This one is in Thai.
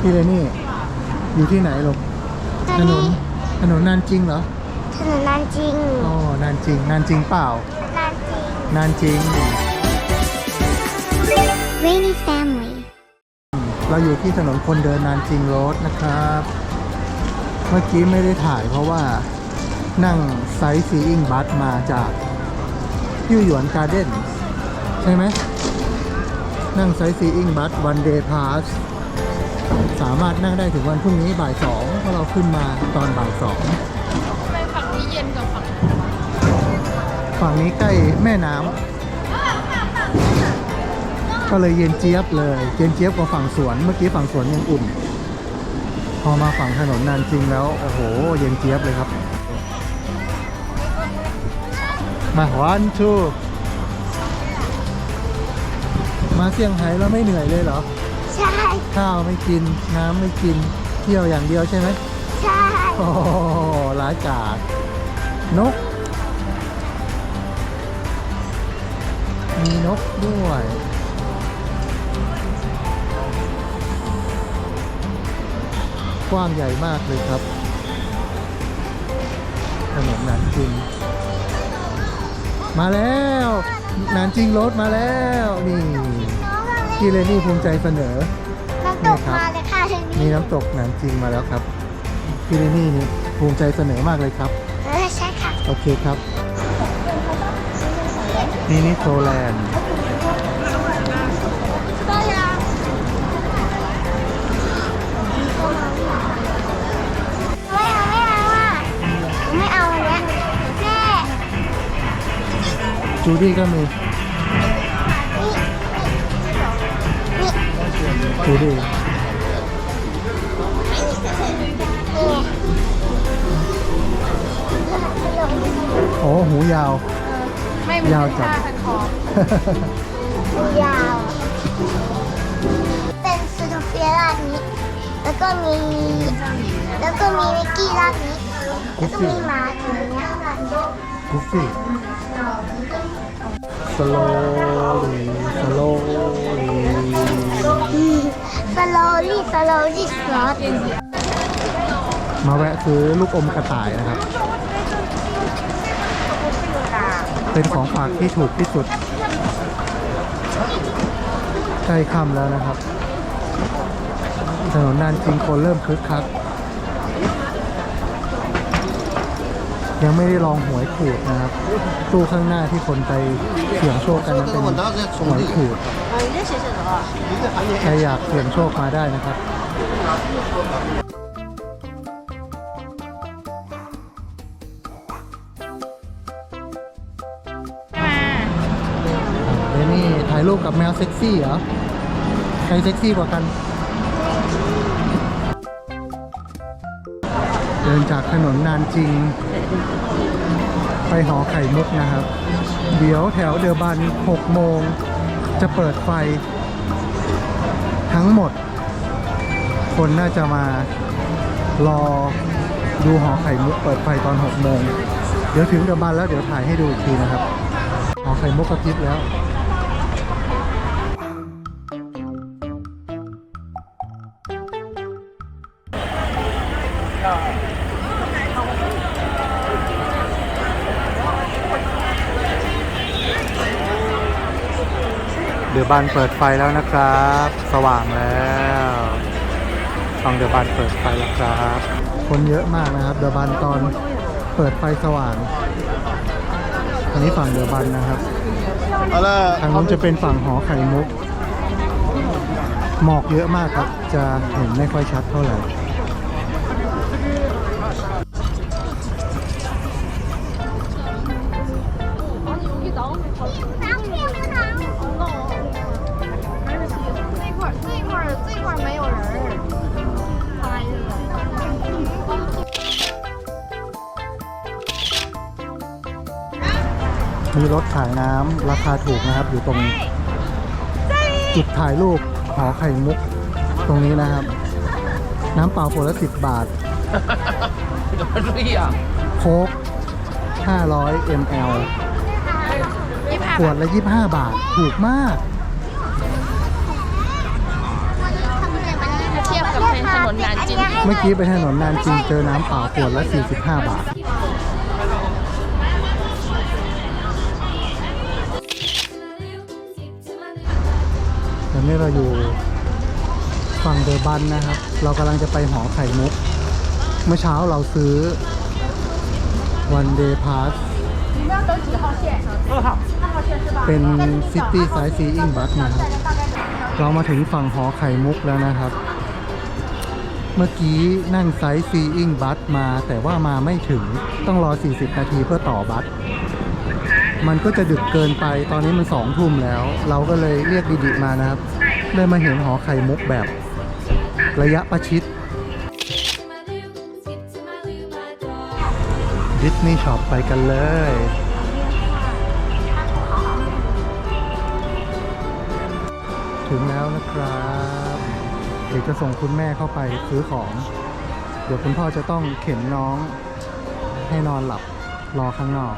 พี่เลยนี่ อยู่ที่ไหนลูกตอนถนนนี้ถนนนานจริงเหรอ ถนนนานจริงอ๋อนานจริง นานจริงเปล่า นานจริง นานจริง Rainy Family เราอยู่ที่ถนนคนเดินนานจริงโรดนะครับ เมื่อกี้ไม่ได้ถ่ายเพราะว่านั่งไซต์ซีอิงบัสมาจากยู่หยวนการ์เด้นใช่ไหม นั่งไซต์ซีอิงบัสวันเดย์พาส สามารถนั่งได้ถึงวันพรุ่งนี้บ่ายสองเพราะเราขึ้นมาตอนบ่ายสองไปฝั่งนี้เย็นกับฝั่งฝั่งนี้ใกล้แม่น้ำก็เลยเย็นเจี๊ยบเลย เย็นเจี๊ยบกว่าฝั่งสวน เมื่อกี้ฝั่งสวนยังอุ่น พอมาฝั่งถนนนานจริงแล้ว โอ้โห เย็นเจี๊ยบเลยครับ มาวันชูมาเซี่ยงไฮ้แล้วไม่เหนื่อยเลยเหรอใช่ ข้าวไม่กินน้ำไม่กิน เที่ยวอย่างเดียวใช่ไหมใช่โอ้โหร้ายกาจนก มีนกด้วยกว้างใหญ่มากเลยครับถนนนานจริง มาแล้วนานจริงรถมาแล้ว นี่น้องอะไรพี่เลนี่ภูมิใจเสนอน้ำตกมาเลยค่ะทีมีนี้น้ำตกหนานจริงมาแล้วครับพี่เลนี่นี่ภูมิใจเสนอมากเลยครับ เออใช่ค่ะโอเคครับนี่นี่โซแลนด์ก็ยังไม่เอาไม่เอาอะไม่เอาอันเนี้ยแม่ จูดี้ก็มี จูดี้นี่โอ้หูยาว ไม่เป็นยาวจัด ผ้าพันคอ ยาว เป็นสโนเฟียรากนี้ แล้วก็มี แล้วก็มีมิกกี้รากนี้ แล้วก็มีหมาตัวเนี้ยกุฟฟี่สโลลีสโลลี สโลลี่สโลลี่ซอสมาแวะซื้อลูกอมกระต่ายนะครับ เป็นของฝากที่ถูกที่สุดใกล้ค่ำแล้วนะครับ ถนนนานจริงคนเริ่มคึกคัก ยังไม่ได้ลองหวยขูดนะครับตู้ข้างหน้าที่คนไปเสี่ยงโชคกันนั้นเป็นหวยขูดใครอยากเสี่ยงโชคมาได้นะครับเดี๋ยวนี่ถ่ายรูปกับแมวเซ็กซี่เหรอ ใครเซ็กซี่กว่ากัน ดินจากถนนนานจริง ไปหอไข่มุกนะครับ เดี๋ยวแถวเดอบัน 6 โมง จะเปิดไฟ ทั้งหมด คนน่าจะมารอดูหอไข่มุกเปิดไฟตอน 6 โมง เดี๋ยวถึงเดอบันแล้วเดี๋ยวถ่ายให้ดูอีกทีนะครับ หอไข่มุกกระพริบแล้ว เดือบานเปิดไฟแล้วนะครับ สว่างแล้วฝั่งเดือบานเปิดไฟแล้วครับ คนเยอะมากนะครับ เดือบานตอนเปิดไฟสว่าง อันนี้ฝั่งเดือบันนะครับทางนู้นจะเป็นฝั่งหอไข่มุก หมอกเยอะมากครับ จะเห็นไม่ค่อยชัดเท่าไหร่ มีรถขายน้ำราคาถูกนะครับ อยู่ตรงจุดถ่ายรูปหอไข่มุกตรงนี้นะครับ น้ำเปล่าขวดละสิบบาท对呀、โค้ก500 ml ขวดละ 25 บาท ถูกมากเทียบกับไทยนนานจินเมื่อกี้ไปถนนนานจริงเจอน้ำเปล่าขวดละ 45 บาท อนนี้เราอยู่ฝั่งเดอร์บันนะครับ เรากำลังจะไปหอไข่มุก เมื่อเช้าเราซื้อ one day pass เป็น City Sightseeing Bus นะครับ เรามาถึงฝั่งหอไข่มุกแล้วนะครับ เมื่อกี้นั่งไซต์ซีอิงบัสมาแต่ว่ามาไม่ถึงต้องรอ 40 นาทีเพื่อต่อบัส มันก็จะดึกเกินไปตอนนี้มันสองทุ่มแล้ว เราก็เลยเรียกดิดิมานะครับได้มาเห็นหอไข่มุกแบบระยะประชิดดิสนีย์ช็อปไปกันเลย ถึงแล้วนะครับเดี๋ยวจะส่งคุณแม่เข้าไปซื้อของ เดี๋ยวคุณพ่อจะต้องเข็นน้องให้นอนหลับรอข้างนอก